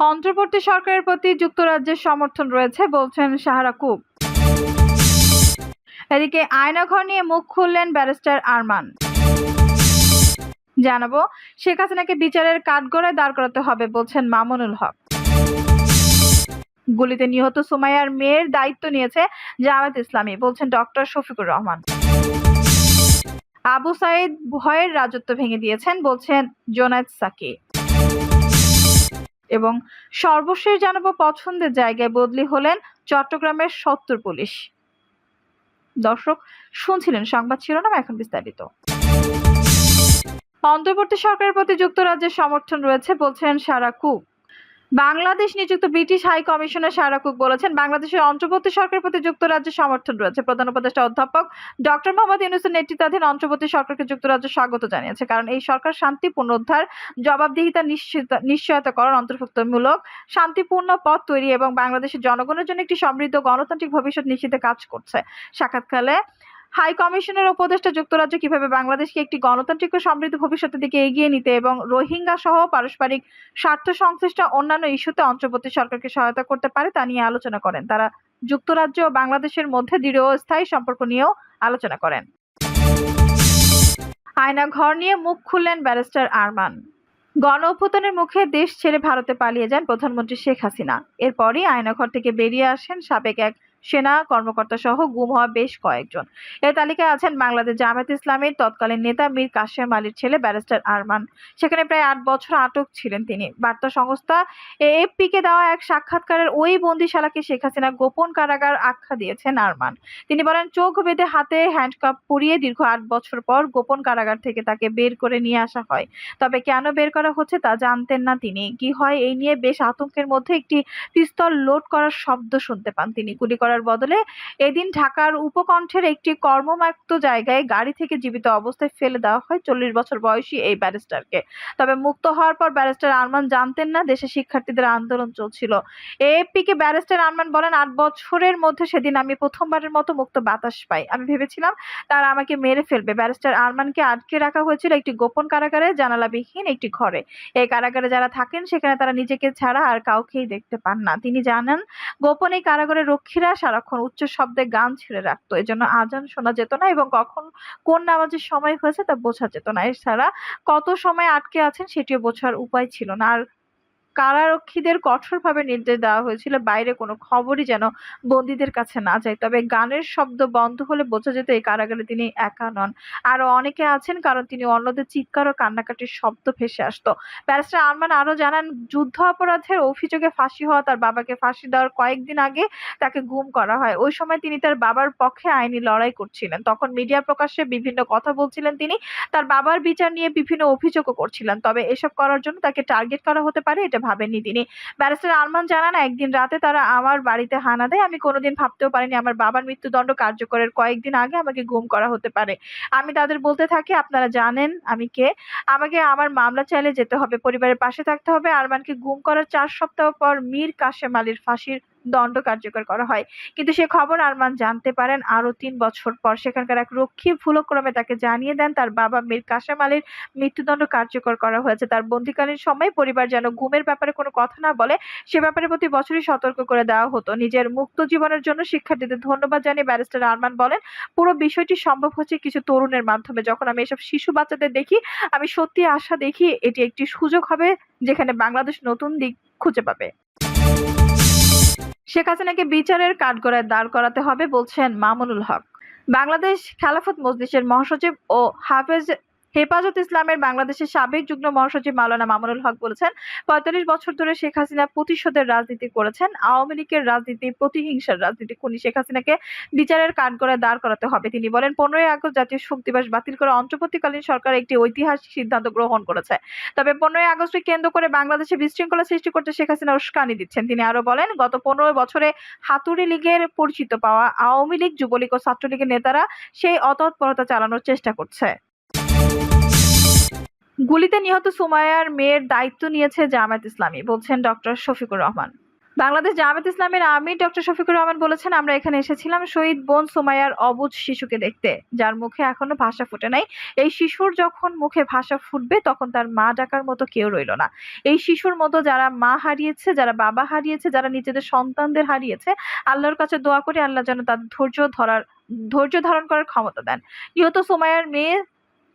অন্তর্বর্তী সরকারের প্রতি যুক্তরাজ্যের সমর্থন রয়েছে, বলছেন সাহারা কুক এদিকে আয়নাঘর নিয়ে মুখ খুললেন ব্যারিস্টার আরমান। জানাব, শেখ হাসিনাকে বিচারের কাঠগড়ায় দাঁড় করাতে হবে, বলছেন মামুনুল হক। গুলিতে নিহত সুমাইয়ার মেয়ের দায়িত্ব নিয়েছে জামায়াত ইসলামী, বলছেন ডক্টর শফিকুর রহমান। আবু সাইদ ভয়ের রাজত্ব ভেঙে দিয়েছেন, বলছেন জোনায়েদ সাকি। এবং সর্বশেষ জানাব পছন্দের জায়গায় বদলি হলেন চট্টগ্রামের সত্তর পুলিশ। দর্শক, শুনছিলেন সংবাদ শিরোনাম এখন বিস্তারিত। অন্তর্বর্তী সরকারের প্রতি যুক্তরাজ্যের সমর্থন রয়েছে, বলছেন সারা কুক বাংলাদেশ নিযুক্ত British high commissioner Sarah Cook বলেছেন, বাংলাদেশের অন্তর্বর্তী সরকারের প্রতি যুক্তরাজ্যের সমর্থন রয়েছে। প্রধান উপদেষ্টা অধ্যাপক ডক্টর মোহাম্মদ ইউনুসের নেতৃত্বাধীন অন্তর্বর্তী সরকারকে যুক্তরাজ্য স্বাগত জানিয়েছে, কারণ এই সরকার শান্তি পুনরুদ্ধার জবাবদিহিতা নিশ্চিত- নিশ্চয়তাকরণ, অন্তর্ভুক্তমূলক, শান্তিপূর্ণ পথ তৈরি এবং বাংলাদেশের জনগণের জন্য একটি সমৃদ্ধ গণতান্ত্রিক ভবিষ্যৎ নিশ্চিতে কাজ করছে। সাক্ষাৎকালে হাই কমিশনের উপদেষ্টা যুক্তরাজ্য কীভাবে বাংলাদেশকে একটি গণতান্ত্রিক ও সমৃদ্ধ ভবিষ্যতের দিকে এগিয়ে নিতে এবং রোহিঙ্গা সহ পারস্পরিক স্বার্থ সংশ্লিষ্ট অন্যান্য ইস্যুতে অন্তর্বর্তী সরকারকে সহায়তা করতে পারে তা নিয়ে আলোচনা করেন। তারা যুক্তরাজ্য ও বাংলাদেশের মধ্যে দৃঢ় স্থায়ী সম্পর্ক নিয়েও আলোচনা করেন। আয়না ঘর নিয়ে মুখ খুললেন ব্যারিস্টার আরমান। গণ অভ্যুত্থানের মুখে দেশ ছেড়ে ভারতে পালিয়ে যান প্রধানমন্ত্রী শেখ হাসিনা। এরপরই আয়নাঘর থেকে বেরিয়ে আসেন সাবেক এক সেনা কর্মকর্তা সহ গুম হওয়া বেশ কয়েকজন। এর তালিকায় আছেন বাংলাদেশ জামায়াত ইসলামের তৎকালীন নেতা মীর কাশেম আলীর ছেলে ব্যারিস্টার আরমান। সেখানে প্রায় আট বছর আটক ছিলেন তিনি। বার্তা সংস্থা এএফপি কে দেওয়া এক সাক্ষাৎকারের ওই বন্দিশালাকে শেখ হাসিনা গোপন কারাগার আখ্যা দিয়েছেন আরমান। তিনি বলেন, চোখ বেঁধে হাতে হ্যান্ডকাপ পরিয়ে দীর্ঘ আট বছর পর গোপন কারাগার থেকে তাকে বের করে নিয়ে আসা হয়। তবে কেন বের করা হচ্ছে তা জানতেন না তিনি। কি হয় এই নিয়ে বেশ আতঙ্কের মধ্যে একটি পিস্তল লোড করার শব্দ শুনতে পান তিনি। গুলি করার বদলে এদিন ঢাকার উপকণ্ঠের একটি কর্মমাক্ত জায়গায় গাড়ি থেকে জীবিত অবস্থায় ফেলে দেওয়া হয় চল্লিশ বছর বয়সী এই ব্যারিস্টারকে। তবে মুক্ত হওয়ার পর ব্যারিস্টার আরমান জানতেন না, দেশে শিক্ষার্থীদের আন্দোলন চলছিল। এএফপি কে ব্যারিস্টার আরমান বলেন, আট বছরের মধ্যে সেদিন আমি প্রথমবারের মতো মুক্ত বাতাস পাই। আমি ভেবেছিলাম তারা আমাকে মেরে ফেলবে। ব্যারিস্টার আরমানকে আটকে রাখা হয়েছিল একটি গোপন কারাগারে, জানালাবিহীন একটি ঘরে। এই কারাগারে যারা থাকেন, সেখানে তারা নিজেকে ছাড়া আর কাউকেই দেখতে পান না। তিনি জানান, গোপন কারাগারের রক্ষীরা সারাক্ষণ উচ্চ শব্দে গান ছেড়ে রাখতো। এজন্য আজান শোনা যেত না এবং কখন কোন নামাজের সময় হয়েছে তা বোঝা যেত না। এছাড়া কত সময় আটকে আছেন সেটিও বোঝার উপায় ছিল না। আর কারারক্ষীদের কঠোরভাবে নির্দেশ দেওয়া হয়েছিল। বাইরে কোনো খবরই যেন বন্দীদের কাছে না যায়। তবে গানের শব্দ বন্ধ হলে বোঝা যেত এই কারাগারে তিনি একা নন। আরও অনেকে আছেন, কারণ তিনি অন্যদের চিৎকার ও কান্নাকাটির শব্দ ভেসে আসতো। ব্যারিস্টার আরমান আরও জানান, যুদ্ধ অপরাধের অভিযোগে ফাঁসি হওয়া তার বাবাকে ফাঁসি দেওয়ার কয়েকদিন আগে তাকে গুম করা হয়। ওই সময় তিনি তার বাবার পক্ষে আইনি লড়াই করছিলেন। তখন মিডিয়া প্রকাশ্যে বিভিন্ন কথা বলছিলেন তিনি। তার বাবার বিচার নিয়ে বিভিন্ন অভিযোগও করছিলেন। তবে এসব করার জন্য তাকে টার্গেট করা হতে পারে, এটা ভাবেননি তিনি। ব্যারিস্টার আরমান জানান, একদিন রাতে তারা আমার বাড়িতে হানা দেয়। আমি কোনোদিন ভাবতেও পারিনি আমার বাবার মৃত্যুদণ্ড কার্যকরের কয়েকদিন আগে আমাকে গুম করা হতে পারে। আমি তাদের বলতে থাকি, আপনারা জানেন আমি কে। আমাকে আমার মামলা চাইলে যেতে হবে, পরিবারের পাশে থাকতে হবে। আরমানকে গুম করার চার সপ্তাহ পর মীর কাশেম আলীর ফাঁসির দণ্ড কার্যকর করা হয়। কিন্তু সে খবর আরমান জানতে পারেন আরও তিন বছর পর সেখানকার এক রক্ষী ভুলক্রমে তাকে জানিয়ে দেন, তার বাবা মীর কাশেম আলীর মৃত্যুদণ্ড কার্যকর করা হয়েছে। তার বন্দিকালীন সময় পরিবার যেন ঘুমের ব্যাপারে কোনো কথা না বলে, সে ব্যাপারে প্রতি বছরই সতর্ক করে দেওয়া হতো। নিজের মুক্ত জীবনের জন্য শিক্ষার্থীদের ধন্যবাদ জানিয়ে ব্যারিস্টার আরমান বলেন, পুরো বিষয়টি সম্ভব হচ্ছে কিছু তরুণের মাধ্যমে। যখন আমি এসব শিশু বাচ্চাদের দেখি, আমি সত্যি আশা দেখি এটি একটি সুযোগ হবে যেখানে বাংলাদেশ নতুন দিক খুঁজে পাবে। শেখ হাসিনাকে বিচারের কাঠগড়ায় দাঁড় করাতে হবে বলছেন মামুনুল হক। বাংলাদেশ খেলাফত মজলিসের মহাসচিব ও হাফেজ হেফাজত ইসলামের বাংলাদেশের সাবেক যুগ্ম মহাসচিব মাওলানা মামুনুল হক বলেছেন, পঁয়তাল্লিশ বছর ধরে শেখ হাসিনা প্রতিশোধের রাজনীতি করেছেন, আওয়ামী লীগের রাজনীতি, প্রতিহিংসার রাজনীতি, খুনি শেখ হাসিনাকে বিচারের কাঠগড়ায় দাঁড় করাতে হবে। তিনি বলেন, পনেরোই আগস্ট জাতীয় শোক দিবস বাতিল করে অন্তর্বর্তীকালীন সরকার একটি ঐতিহাসিক সিদ্ধান্ত গ্রহণ করেছে। তবে পনেরোই আগস্টকে কেন্দ্র করে বাংলাদেশে বিশৃঙ্খলা সৃষ্টি করতে শেখ হাসিনা উস্কানি দিচ্ছেন। তিনি আরও বলেন, গত পনেরো বছরে হাতুড়ি লীগের পরিচিত পাওয়া আওয়ামী লীগ, যুবলীগ ও ছাত্রলীগের নেতারা সেই অতৎপরতা চালানোর চেষ্টা করছে। গুলিতে নিহত সুমায়ার মেয়ের দায়িত্ব নিয়েছে জামায়াত ইসলামী, বলছেন ডক্টর শফিকুর রহমান। বাংলাদেশ জামায়াত ইসলামের আমির ডক্টর শফিকুর রহমান বলেছেন, আমরা এখানে এসেছিলাম শহীদ বোন সুমাইয়ার অবুজ শিশুকে দেখতে। যার মুখে এখনও ভাষা ফুটে নাই। এই শিশুর যখন মুখে ভাষা ফুটবে, তখন তার মা ডাকার মতো কেউ রইল না। এই শিশুর মতো যারা মা হারিয়েছে, যারা বাবা হারিয়েছে, যারা নিজেদের সন্তানদের হারিয়েছে, আল্লাহর কাছে দোয়া করে, আল্লাহ যেন তার ধৈর্য ধরার, ধৈর্য ধারণ করার ক্ষমতা দেন। নিহত সুমাইয়ার মেয়ে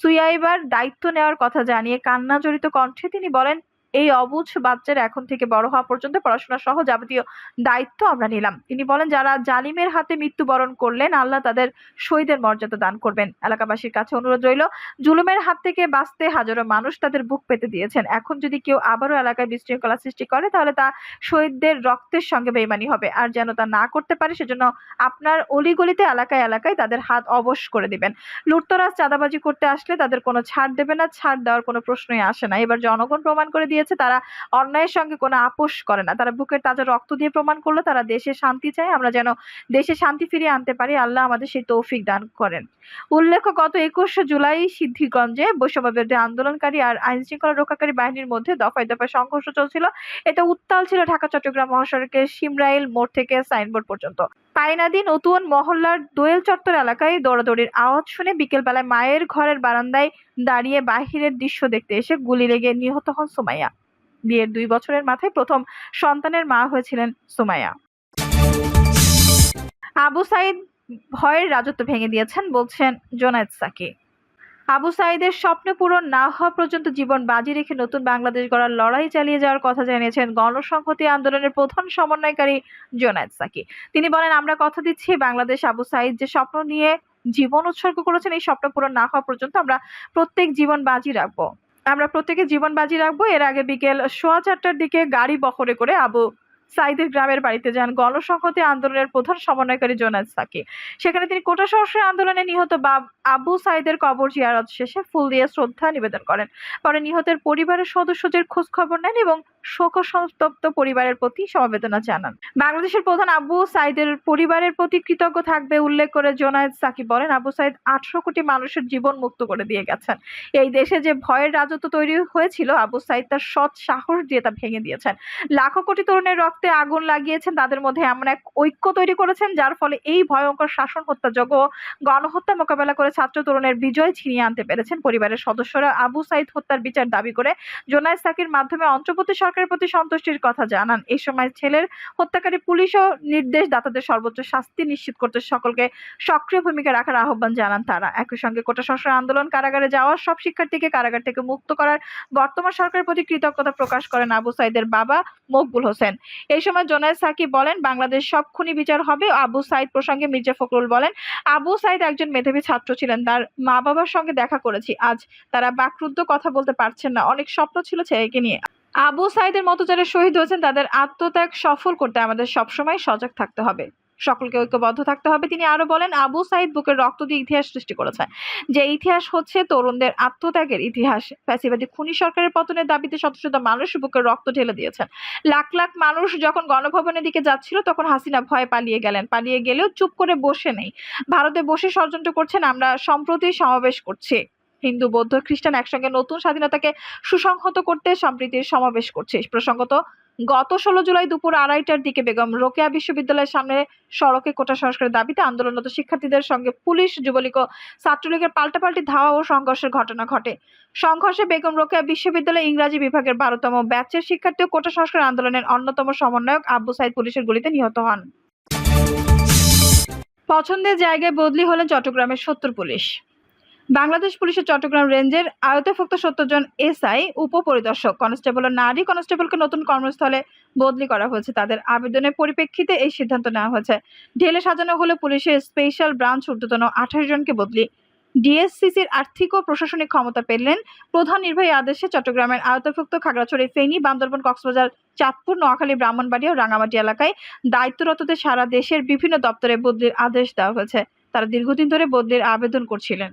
সুয়াইবার দায়িত্ব নেওয়ার কথা জানিয়ে কান্না জড়িত কণ্ঠে তিনি বলেন এই অবুঝ বাচ্চার এখন থেকে বড় হওয়া পর্যন্ত পড়াশোনা সহ যাবতীয় দায়িত্ব আমরা নিলাম। তিনি বলেন, যারা জালিমের হাতে মৃত্যুবরণ করলেন, আল্লাহ তাদের শহীদের মর্যাদা দান করবেন। এলাকাবাসীর কাছে অনুরোধ রইল, জুলুমের হাত থেকে বাঁচতে হাজারো মানুষ তাদের বুক পেতে দিয়েছেন। এখন যদি কেউ আবারও এলাকায় বিশৃঙ্খলা সৃষ্টি করে, তাহলে তা শহীদদের রক্তের সঙ্গে বেইমানি হবে। আর যেন তা না করতে পারে, সেজন্য আপনার অলিগলিতে এলাকায় এলাকায় তাদের হাত অবশ করে দিবেন। লুটতরাজ চাঁদাবাজি করতে আসলে তাদের কোনো ছাড় দেবে না, ছাড় দেওয়ার কোনো প্রশ্নই আসে না। এবার জনগণ প্রমাণ করে দিয়েছে, তারা অন্যায়ের সঙ্গে কোনো আপোষ করে না। তারা বুকের তাজা রক্ত দিয়ে প্রমাণ করল, তারা দেশে শান্তি চায়, আমরা যেন দেশে শান্তি ফিরিয়ে আনতে পারি। আল্লাহ আমাদের সেই তৌফিক দান করেন। উল্লেখ্য, গত একুশে জুলাই সিদ্ধিগঞ্জে বৈষম্য বিরোধী আন্দোলনকারী আর আইন শৃঙ্খলা রক্ষাকারী বাহিনীর মধ্যে দফায় দফায় সংঘর্ষ চলছিল। এটা উত্তাল ছিল ঢাকা চট্টগ্রাম মহাসড়কের সিমরাইল মোড় থেকে সাইনবোর্ড পর্যন্ত। পাইনাদি নতুন মহল্লার দোয়েল চত্বর এলাকায় দৌড়াদৌড়ির আওয়াজ শুনে বিকেলবেলায় মায়ের ঘরের বারান্দায় দাঁড়িয়ে বাহিরের দৃশ্য দেখতে এসে গুলি লেগে নিহত হন সুমাইয়া। বিয়ের দুই বছরের মাথায় প্রথম সন্তানের মা হয়েছিলেন সুমাইয়া। আবু সাইদ ভয়ের রাজত্ব ভেঙে দিয়েছেন, বলছেন জোনায়েদ সাকি। আবু সাইদের স্বপ্ন পূরণ না হওয়া পর্যন্ত জীবন বাজি রেখে নতুন বাংলাদেশ গড়ার লড়াই চালিয়ে যাওয়ার কথা জানিয়েছেন গণসংহতি আন্দোলনের প্রধান সমন্বয়কারী জোনায়েদ সাকি। তিনি বলেন, আমরা কথা দিচ্ছি বাংলাদেশ আবু সাইদ যে স্বপ্ন নিয়ে জীবন উৎসর্গ করেছেন, এই স্বপ্ন পূরণ না হওয়া পর্যন্ত আমরা প্রত্যেক জীবন বাজি রাখব। আমরা প্রত্যেকে জীবন বাজি রাখব। এর আগে বিকেল সোয়া চারটার দিকে গাড়ি বহরে করে আবু সাইদের গ্রামের বাড়িতে যান। গণসংহতি আন্দোলনের প্রধান সমন্বয়কারী জোনাজ সাকি সেখানে তিনি কোটা সংস্কার আন্দোলনে নিহত আবু সাইদের কবর জিয়ারত শেষে ফুল দিয়ে শ্রদ্ধা নিবেদন করেন। পরে নিহতের পরিবারের সদস্যদের খোঁজ খবর নেন এবং শোক সন্তপ্ত পরিবারের প্রতি সমবেদনা জানান। বাংলাদেশের প্রধান আবু সাইদের পরিবারের প্রতি কৃতজ্ঞ থাকবে উল্লেখ করে জোনায়েদ সাকি বলেন, আবু সাইদ আঠারো কোটি মানুষের জীবন মুক্ত করে দিয়ে গেছেন। এই দেশে যে ভয়ের রাজত্ব তৈরি হয়েছিল, আবু সাইদ তার সৎ সাহস দিয়ে তা ভেঙে দিয়েছেন। লাখো কোটি তরুণের রক্তে আগুন লাগিয়েছেন, তাদের মধ্যে এমন এক ঐক্য তৈরি করেছেন, যার ফলে এই ভয়ঙ্কর শাসন হত্যাযজ্ঞ ও গণহত্যা মোকাবেলা করে ছাত্র তরুণের বিজয় ছিনিয়ে আনতে পেরেছেন পরিবারের সদস্যরা। আবু সাইদ হত্যার বিচার দাবি করে জোনায়েদ সাকির মাধ্যমে অন্তর্বর্তী সরকারের প্রতি সন্তুষ্টির কথা জানান। এই সময় ছেলের হত্যাকারী পুলিশ ও নির্দেশদাতাদের সর্বোচ্চ শাস্তি নিশ্চিত করতে সকলকে সক্রিয় ভূমিকা রাখার আহ্বান জানান তারা। একই সঙ্গে কোটা সংস্কার আন্দোলন কারাগারে যাওয়ার সব শিক্ষার্থীকে কারাগার থেকে মুক্ত করার বর্তমান সরকারের প্রতি কৃতজ্ঞতা প্রকাশ করেন আবু সাইদের বাবা মকবুল হোসেন। এই সময় জোনায়েদ সাকিব বলেন, বাংলাদেশ সব খুনি বিচার হবে। আবু সাইদ প্রসঙ্গে মির্জা ফখরুল বলেন, আবু সাইদ একজন মেধাবী ছাত্র ছিলেন। তার মা বাবার সঙ্গে দেখা করেছি। আজ তারা বাকরুদ্ধ কথা বলতে পারছেন না। অনেক স্বপ্ন ছিল ছেলেকে নিয়ে। আবু সাইদের মতো যারা শহীদ হয়েছেন, তাদের আত্মত্যাগ সফল করতে আমাদের সবসময় সজাগ থাকতে হবে। সকলকে ঐক্যবদ্ধ থাকতে হবে। তিনি আরও বলেন, আবু সাইদ বুকের রক্ত দিয়ে ইতিহাস সৃষ্টি করেছে। যে ইতিহাস হচ্ছে তরুণদের আত্মত্যাগের ইতিহাস। ফ্যাসিবাদী খুনি সরকারের পতনের দাবিতে শত শত মানুষ বুকের রক্ত ঢেলে দিয়েছেন। লাখ লাখ মানুষ যখন গণভবনের দিকে যাচ্ছিল, তখন হাসিনা ভয়ে পালিয়ে গেলেন। পালিয়ে গেলেও চুপ করে বসে নেই। ভারতে বসে ষড়যন্ত্র করছেন, আমরা সম্প্রতি সমাবেশ করছি। হিন্দু, বৌদ্ধ, খ্রিস্টান একসঙ্গে নতুন স্বাধীনতাকে সুসংহত করতে সম্প্রীতির সমাবেশ করছে। প্রসঙ্গত, গত ষোলো জুলাই দুপুর আড়াইটার দিকে বেগম রোকেয়া বিশ্ববিদ্যালয়ের সামনে সড়কে কোটা সংস্কারের দাবিতে আন্দোলনরত শিক্ষার্থীদের সঙ্গে পুলিশ, যুবলীগ ও ছাত্রলীগের পাল্টাপাল্টি ধাওয়া ও সংঘর্ষের ঘটনা ঘটে। সংঘর্ষে বেগম রোকেয়া বিশ্ববিদ্যালয় ইংরাজি বিভাগের বারোতম ব্যাচের শিক্ষার্থী ও কোটা সংস্কার আন্দোলনের অন্যতম সমন্বয়ক আব্বু সাইদ পুলিশের গুলিতে নিহত হন। পছন্দের জায়গায় বদলি হলেন চট্টগ্রামের সত্তর পুলিশ। বাংলাদেশ পুলিশের চট্টগ্রাম রেঞ্জের আয়তভুক্ত সত্তর জন এসআই উপপরিদর্শক। কনস্টেবল ও নারী কনস্টেবলকে নতুন কর্মস্থলে বদলি করা হয়েছে। তাদের আবেদনের পরিপ্রেক্ষিতে এই সিদ্ধান্ত নেওয়া হয়েছে। ঢেলে সাজানো হলো পুলিশের স্পেশাল ব্রাঞ্চ ঊর্ধ্বতন আঠাশ জনকে বদলি। ডিএসসিসির আর্থিক ও প্রশাসনিক ক্ষমতা পেলেন প্রধান নির্বাহী আদেশে চট্টগ্রামের আয়তভুক্ত খাগড়াছড়ি ফেনী, বান্দরবন, কক্সবাজার, চাঁদপুর, নোয়াখালী ব্রাহ্মণবাড়ি ও রাঙামাটি এলাকায় দায়িত্বরতদের সারা দেশের বিভিন্ন দপ্তরে বদলির আদেশ দেওয়া হয়েছে। তারা দীর্ঘদিন ধরে বদলির আবেদন করছিলেন।